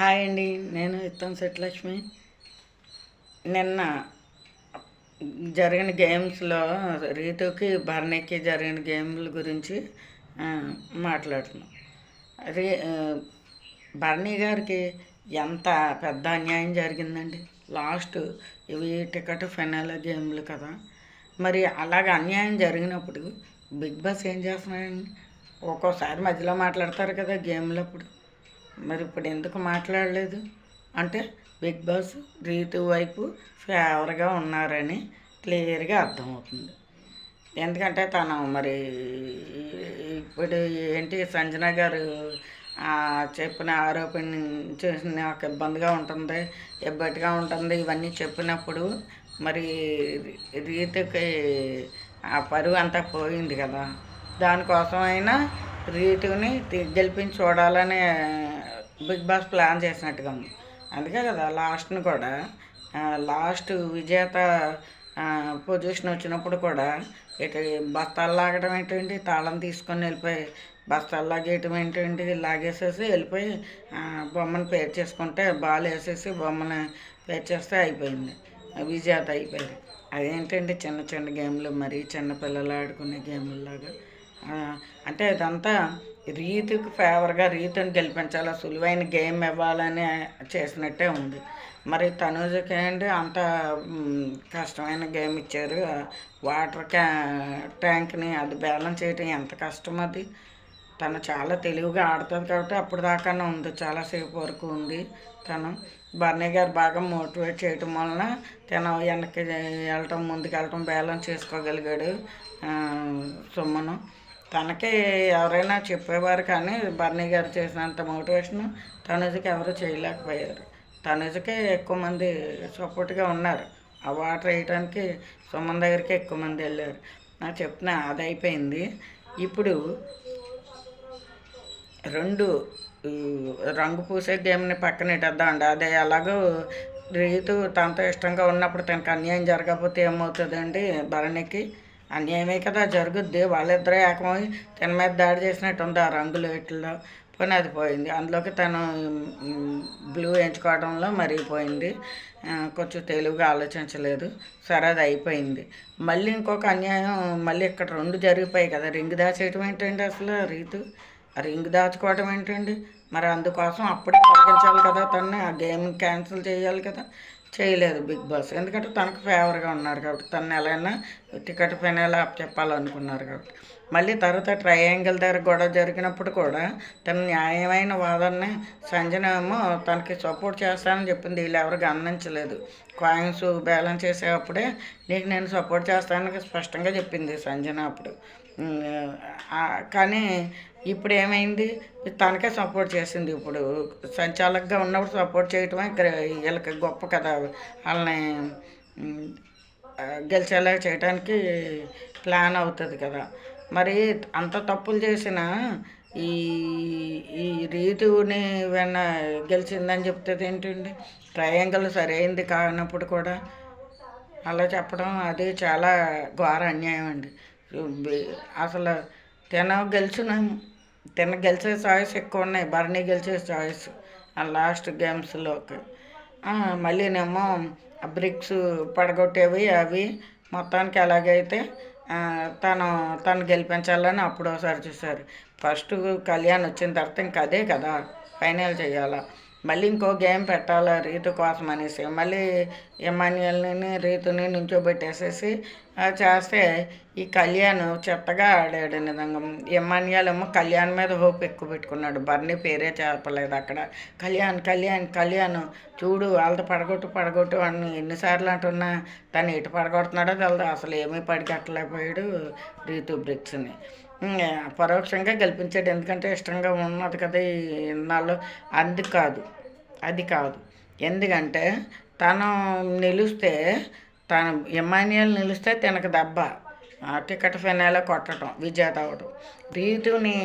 Hi అండి నేను ఇత్తం సెట్లక్ష్మి నిన్న జరిగిన గేమ్స్లో రీతుకి భరణికి జరిగిన గేమ్ల గురించి మాట్లాడుతున్నాం. రీ ఆ, భరణి గారికి ఎంత పెద్ద అన్యాయం జరిగిందండి. లాస్ట్ ఇవి టికెట్ ఫైనల్ గేమ్లు కదా. మరి అలాగ అన్యాయం జరిగినప్పుడు బిగ్ బాస్ ఏం చేస్తున్నాడండి? ఒక్కోసారి మధ్యలో మాట్లాడతారు కదా గేమ్లప్పుడు. మరి ఇప్పుడు ఎందుకు మాట్లాడలేదు? అంటే బిగ్ బాస్ రీతు వైపు ఫేవర్గా ఉన్నారని క్లియర్గా అర్థమవుతుంది. ఎందుకంటే తను మరి ఇప్పుడు ఏంటి సంజన గారు చెప్పిన ఆరోపణ చేసిన నాకు ఇబ్బందిగా ఉంటుంది ఇబ్బందిగా ఉంటుంది ఇవన్నీ చెప్పినప్పుడు మరి రీతుకి ఆ పరువు అంతా పోయింది కదా. దానికోసమైనా రీతుని గెలిపించి చూడాలని బిగ్ బాస్ ప్లాన్ చేసినట్టుగా ఉంది. అందుకే కదా లాస్ట్ని కూడా లాస్ట్ విజేత పొజిషన్ వచ్చినప్పుడు కూడా ఇటు బస్తాలు లాగడం ఏంటంటే తాళం తీసుకొని వెళ్ళిపోయి బస్తాలు లాగేయటం ఏంటంటే లాగేసేసి వెళ్ళిపోయి బొమ్మను పేరు చేసుకుంటే బాల్ వేసేసి బొమ్మను పేరు చేస్తే అయిపోయింది. విజేత అయిపోయింది. అదేంటండి చిన్న చిన్న గేమ్లు మరీ చిన్న పిల్లలు ఆడుకునే గేమ్లాగా లాగా. అంటే ఇదంతా రీతికి ఫేవర్గా రీతిని గెలిపించాలి? సులువైన గేమ్ ఇవ్వాలని చేసినట్టే ఉంది. మరి తనూజకి ఏంటి? అంత కష్టమైన గేమ్ ఇచ్చారు. వాటర్ క్యా ట్యాంక్ని అది బ్యాలెన్స్ చేయటం ఎంత కష్టం అది? తను చాలా తెలివిగా ఆడుతుంది కాబట్టి అప్పుడు దాకానే ఉంది. చాలాసేపు వరకు ఉంది తను. బర్నీ గారు బాగా మోటివేట్ చేయటం వలన తను వెనక్కి వెళ్ళటం ముందుకు వెళ్ళటం బ్యాలెన్స్ చేసుకోగలిగాడు సొమ్మను సుమ్మను. తనకి ఎవరైనా చెప్పేవారు కానీ బర్నీ గారు చేసినంత మోటివేషన్ తనుజకి ఎవరు చేయలేకపోయారు. తనుజకే ఎక్కువ మంది సపోర్ట్గా ఉన్నారు. ఆ వాటర్ వేయడానికి సుమన్ దగ్గరికి ఎక్కువ మంది వెళ్ళారు. నాకు చెప్తున్నా అది అయిపోయింది. ఇప్పుడు రెండు రంగు పూసే గేమ్ని పక్కన ఇట్టేద్దామండి అదే ఎలాగో రీతు తనతో ఇష్టంగా ఉన్నప్పుడు తనకు అన్యాయం జరగకపోతే ఏమవుతుందండి? భరణికి అన్యాయమే కదా జరుగుద్ది. వాళ్ళిద్దరూ ఏకమై తన మీద దాడి చేసినట్టు ఉంది ఆ రంగులు వీటిల్లో. పోనీ అది పోయింది. అందులోకి తను బ్లూ ఎంచుకోవడంలో మరిగిపోయింది. కొంచెం తెలివిగా ఆలోచించలేదు. సరే అది అయిపోయింది. మళ్ళీ ఇంకొక అన్యాయం మళ్ళీ ఇక్కడ రెండు జరిగిపోయాయి కదా. రింగ్ దాచేయటం ఏంటండి అసలు రీతు? రింగ్ దాచుకోవడం ఏంటండి? మరి అందుకోసం అప్పుడే తొలగించాలి కదా తను ఆ గేమ్ క్యాన్సిల్ చేయాలి కదా. చేయలేదు బిగ్ బాస్. ఎందుకంటే తనకు ఫేవర్గా ఉన్నారు కాబట్టి తను ఎలాగైనా టికెట్ పైన ఎలా చెప్పాలనుకున్నారు కాబట్టి. మళ్ళీ తర్వాత ట్రయాంగిల్ దగ్గర గొడవ జరిగినప్పుడు కూడా తన న్యాయమైన వాదనని సంజనేమో తనకి సపోర్ట్ చేస్తానని చెప్పింది. వీళ్ళు ఎవరు గమనించలేదు. కాయిన్స్ బ్యాలెన్స్ చేసేటప్పుడే నీకు నేను సపోర్ట్ చేస్తానని స్పష్టంగా చెప్పింది సంజన అప్పుడు. కానీ ఇప్పుడు ఏమైంది? తనకే సపోర్ట్ చేసింది. ఇప్పుడు సంచాలకుగా ఉన్నప్పుడు సపోర్ట్ చేయటమే వీళ్ళకి గొప్ప కదా. వాళ్ళని గెలిచేలాగా గెలిచేలా చేయడానికి ప్లాన్ అవుతుంది కదా. మరి అంత తప్పులు చేసిన ఈ ఈ రీతుని వెన్న గెలిచిందని చెప్తుంది ఏంటండి? ట్రయాంగిల్ సరైంది కానప్పుడు కూడా అలా చెప్పడం అది చాలా ఘోర అన్యాయం అండి. అసలు తిన గెలిచిన తిన గెలిచే చాయిస్ ఎక్కువ ఉన్నాయి. భరణి గెలిచే చాయిస్ ఆ లాస్ట్ గేమ్స్లోకి. మళ్ళీనేమో బ్రిక్స్ పడగొట్టేవి అవి మొత్తానికి ఎలాగైతే తను తను గెలిపించాలని అప్పుడు ఒకసారి చూశారు. ఫస్ట్ కళ్యాణ్ వచ్చిన తర్వాత ఇంకా అదే కదా ఫైనల్ చేయాలా? మళ్ళీ ఇంకో గేమ్ పెట్టాలా రీతు కోసం అనేసి. మళ్ళీ ఎమాన్యుల్ని రీతుని నించోబెట్టేసేసి ఆ, చేస్తే ఈ కళ్యాణ్ చెత్తగా ఆడాడు నిజంగా. ఎమాన్యుల్ ఏమో కళ్యాణ్ మీద హోప్ ఎక్కువ పెట్టుకున్నాడు. బర్నీ పేరే చెప్పలేదు అక్కడ. కళ్యాణ్ కళ్యాణ్ కళ్యాణ్ చూడు వాళ్ళతో పడగొట్టు పడగొట్టు అని ఎన్నిసార్లు అంటున్నా తను ఎటు పడగొడుతున్నాడో తెలదు. అసలు ఏమీ పడిగట్టలేకపోయాడు రీతు బ్రిక్స్ని. పరోక్షంగా గెలిపించాడు. ఎందుకంటే ఇష్టంగా ఉన్నది కదా ఈ ఇన్నాళ్ళు. అది కాదు. అది కాదు. ఎందుకంటే తను నిలిస్తే తను ఎమాన్యుయల్ నిలిస్తే తనకు దెబ్బ. టికెట్ ఫెనాలో కొట్టడం విజేత అవడం రీతుని